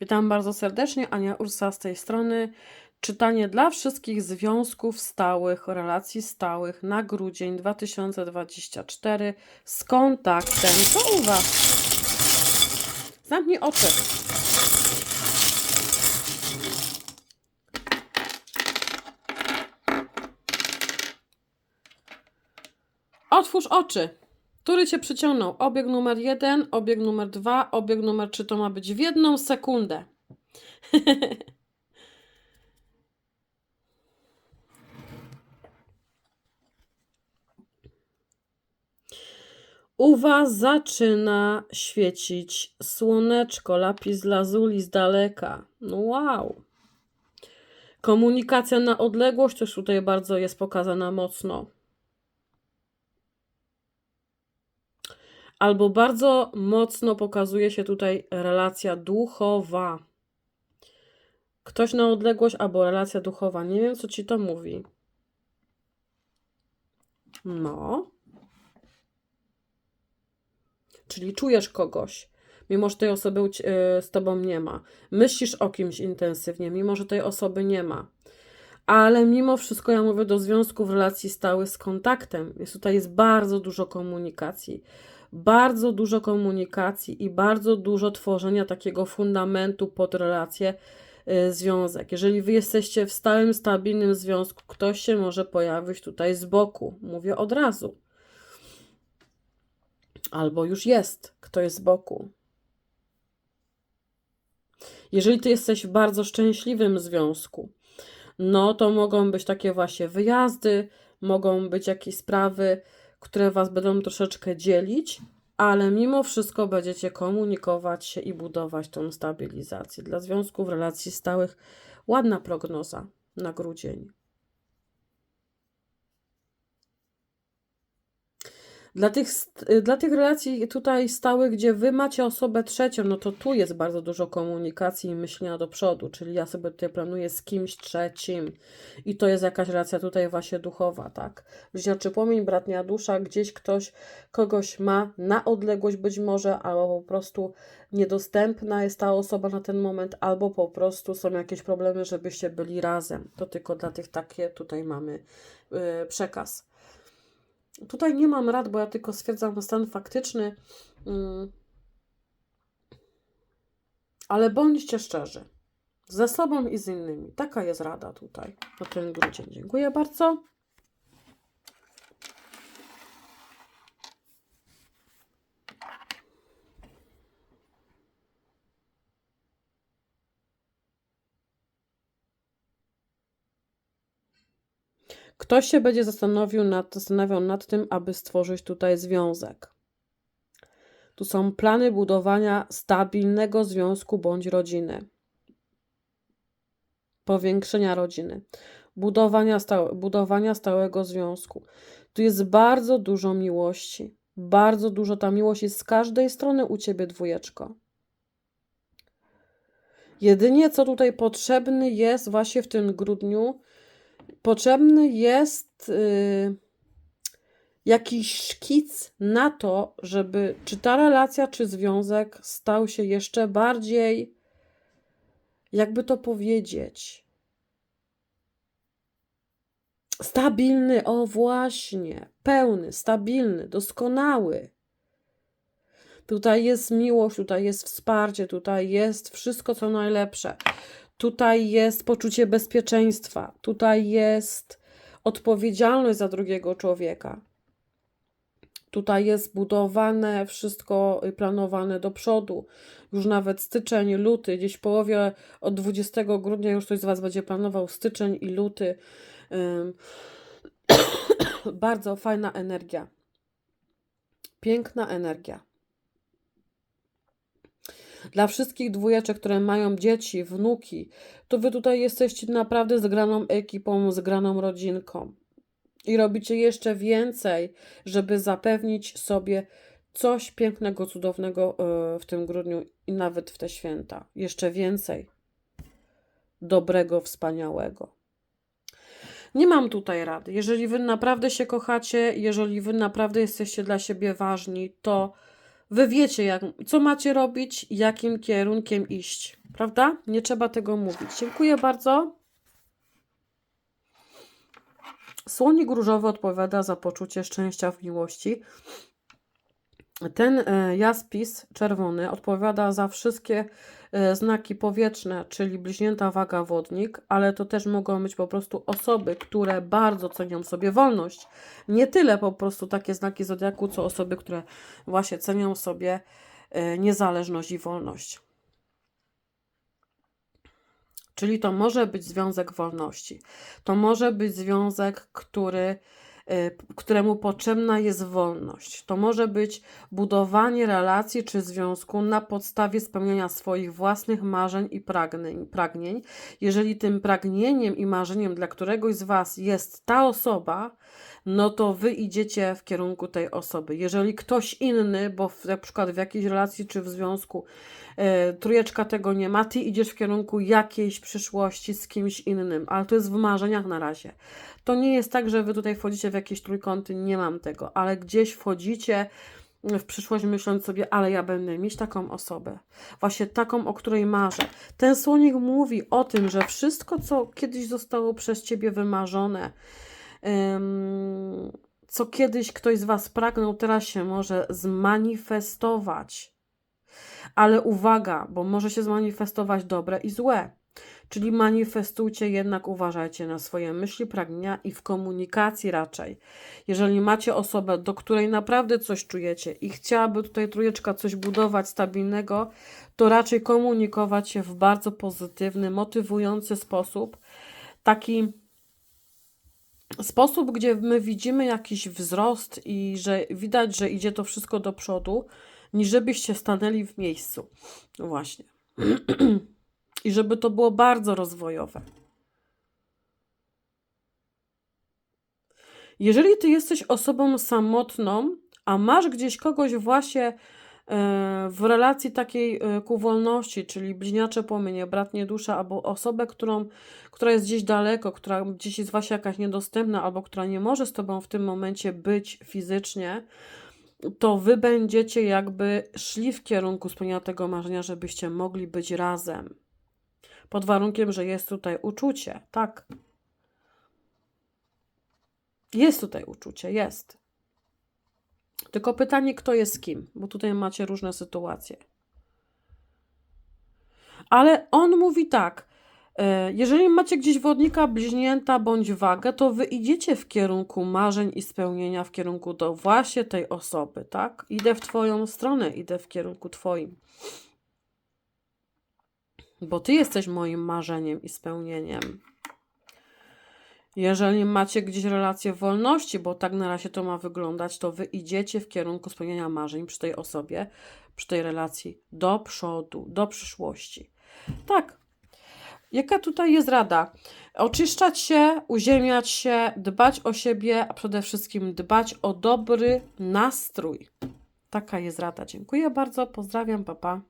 Witam bardzo serdecznie, Ania Ursa z tej strony. Czytanie dla wszystkich związków stałych, relacji stałych na grudzień 2024 z kontaktem. Co u Was? Zamknij oczy. Otwórz oczy. Który cię przyciągnął? Obieg numer jeden, obieg numer dwa, obieg numer trzy. To ma być w jedną sekundę. U Was zaczyna świecić słoneczko, lapis lazuli z daleka. No wow. Komunikacja na odległość też tutaj bardzo jest pokazana mocno. Albo bardzo mocno pokazuje się tutaj relacja duchowa. Ktoś na odległość albo relacja duchowa. Nie wiem, co ci to mówi. No. Czyli czujesz kogoś, mimo że tej osoby y, z tobą nie ma. Myślisz o kimś intensywnie, mimo że tej osoby nie ma. Ale mimo wszystko ja mówię do związków relacji stałych z kontaktem. Więc tutaj jest bardzo dużo komunikacji. Bardzo dużo komunikacji i bardzo dużo tworzenia takiego fundamentu pod relację, y, związek. Jeżeli wy jesteście w stałym, stabilnym związku, ktoś się może pojawić tutaj z boku. Mówię od razu. Albo już jest ktoś z boku. Jeżeli ty jesteś w bardzo szczęśliwym związku, no to mogą być takie właśnie wyjazdy, mogą być jakieś sprawy, które was będą troszeczkę dzielić, ale mimo wszystko będziecie komunikować się i budować tą stabilizację. Dla związków, relacji stałych ładna prognoza na grudzień. Dla tych, y, dla tych relacji tutaj stałych, gdzie wy macie osobę trzecią, no to tu jest bardzo dużo komunikacji i myślenia do przodu, czyli ja sobie tutaj planuję z kimś trzecim i to jest jakaś relacja tutaj właśnie duchowa, tak? Bliźniaczy płomień, bratnia dusza, gdzieś ktoś kogoś ma na odległość być może, albo po prostu niedostępna jest ta osoba na ten moment, albo po prostu są jakieś problemy, żebyście byli razem. To tylko dla tych takie tutaj mamy yy, przekaz. Tutaj nie mam rad, bo ja tylko stwierdzam stan faktyczny. mm. Ale bądźcie szczerzy. Ze sobą i z innymi. Taka jest rada tutaj na ten grudzień. Dziękuję bardzo. Ktoś się będzie zastanowił nad, zastanawiał nad tym, aby stworzyć tutaj związek. Tu są plany budowania stabilnego związku bądź rodziny. Powiększenia rodziny. Budowania, budowania stałego związku. Tu jest bardzo dużo miłości. Bardzo dużo ta miłość jest z każdej strony u ciebie, dwójeczko. Jedynie co tutaj potrzebny jest właśnie w tym grudniu, potrzebny jest y, jakiś szkic na to, żeby czy ta relacja, czy związek stał się jeszcze bardziej, jakby to powiedzieć, stabilny, o właśnie, pełny, stabilny, doskonały. Tutaj jest miłość, tutaj jest wsparcie, tutaj jest wszystko co najlepsze. Tutaj jest poczucie bezpieczeństwa, tutaj jest odpowiedzialność za drugiego człowieka. Tutaj jest budowane wszystko, y, planowane do przodu. Już nawet styczeń, luty, gdzieś w połowie od 20 grudnia już ktoś z Was będzie planował styczeń i luty. Bardzo fajna energia. Piękna energia. Dla wszystkich dwójeczek, które mają dzieci, wnuki, to wy tutaj jesteście naprawdę zgraną ekipą, zgraną rodzinką. I robicie jeszcze więcej, żeby zapewnić sobie coś pięknego, cudownego e, w tym grudniu i nawet w te święta. Jeszcze więcej dobrego, wspaniałego. Nie mam tutaj rady. Jeżeli wy naprawdę się kochacie, jeżeli wy naprawdę jesteście dla siebie ważni, to wy wiecie, jak, co macie robić, jakim kierunkiem iść. Prawda? Nie trzeba tego mówić. Dziękuję bardzo. Słonik różowy odpowiada za poczucie szczęścia w miłości. Ten e, jaspis czerwony odpowiada za wszystkie e, znaki powietrzne, czyli bliźnięta waga wodnik, ale to też mogą być po prostu osoby, które bardzo cenią sobie wolność. Nie tyle po prostu takie znaki zodiaku, co osoby, które właśnie cenią sobie e, niezależność i wolność. Czyli to może być związek wolności. To może być związek, który, któremu potrzebna jest wolność. To może być budowanie relacji czy związku na podstawie spełniania swoich własnych marzeń i pragnień. pragnień. Jeżeli tym pragnieniem i marzeniem dla któregoś z Was jest ta osoba, no to wy idziecie w kierunku tej osoby. Jeżeli ktoś inny, bo w, na przykład w jakiejś relacji czy w związku e, trójeczka tego nie ma, ty idziesz w kierunku jakiejś przyszłości z kimś innym, ale to jest w marzeniach na razie. To nie jest tak, że wy tutaj wchodzicie w jakieś trójkąty, nie mam tego, ale gdzieś wchodzicie w przyszłość myśląc sobie, ale ja będę mieć taką osobę, właśnie taką, o której marzę. Ten słonik mówi o tym, że wszystko, co kiedyś zostało przez ciebie wymarzone, co kiedyś ktoś z Was pragnął, teraz się może zmanifestować. Ale uwaga, bo może się zmanifestować dobre i złe. Czyli manifestujcie, jednak uważajcie na swoje myśli, pragnienia i w komunikacji raczej. Jeżeli macie osobę, do której naprawdę coś czujecie i chciałaby tutaj trójeczka coś budować stabilnego, to raczej komunikować się w bardzo pozytywny, motywujący sposób. Taki sposób, gdzie my widzimy jakiś wzrost i że widać, że idzie to wszystko do przodu, niż żebyście stanęli w miejscu. No właśnie. I żeby to było bardzo rozwojowe. Jeżeli ty jesteś osobą samotną, a masz gdzieś kogoś właśnie e, w relacji takiej e, ku wolności, czyli bliźniacze płomienie, bratnie dusza, albo osobę, którą, która jest gdzieś daleko, która gdzieś jest właśnie jakaś niedostępna, albo która nie może z tobą w tym momencie być fizycznie, to wy będziecie jakby szli w kierunku spełnienia tego marzenia, żebyście mogli być razem. Pod warunkiem, że jest tutaj uczucie, tak. Jest tutaj uczucie, jest. Tylko pytanie, kto jest kim, bo tutaj macie różne sytuacje. Ale on mówi tak, e, jeżeli macie gdzieś wodnika, bliźnięta bądź wagę, to wy idziecie w kierunku marzeń i spełnienia, w kierunku do właśnie tej osoby, tak? Idę w twoją stronę, idę w kierunku twoim. Bo ty jesteś moim marzeniem i spełnieniem. Jeżeli macie gdzieś relację wolności, bo tak na razie to ma wyglądać, to wy idziecie w kierunku spełnienia marzeń przy tej osobie, przy tej relacji do przodu, do przyszłości. Tak. Jaka tutaj jest rada? Oczyszczać się, uziemiać się, dbać o siebie, a przede wszystkim dbać o dobry nastrój. Taka jest rada. Dziękuję bardzo. Pozdrawiam, papa.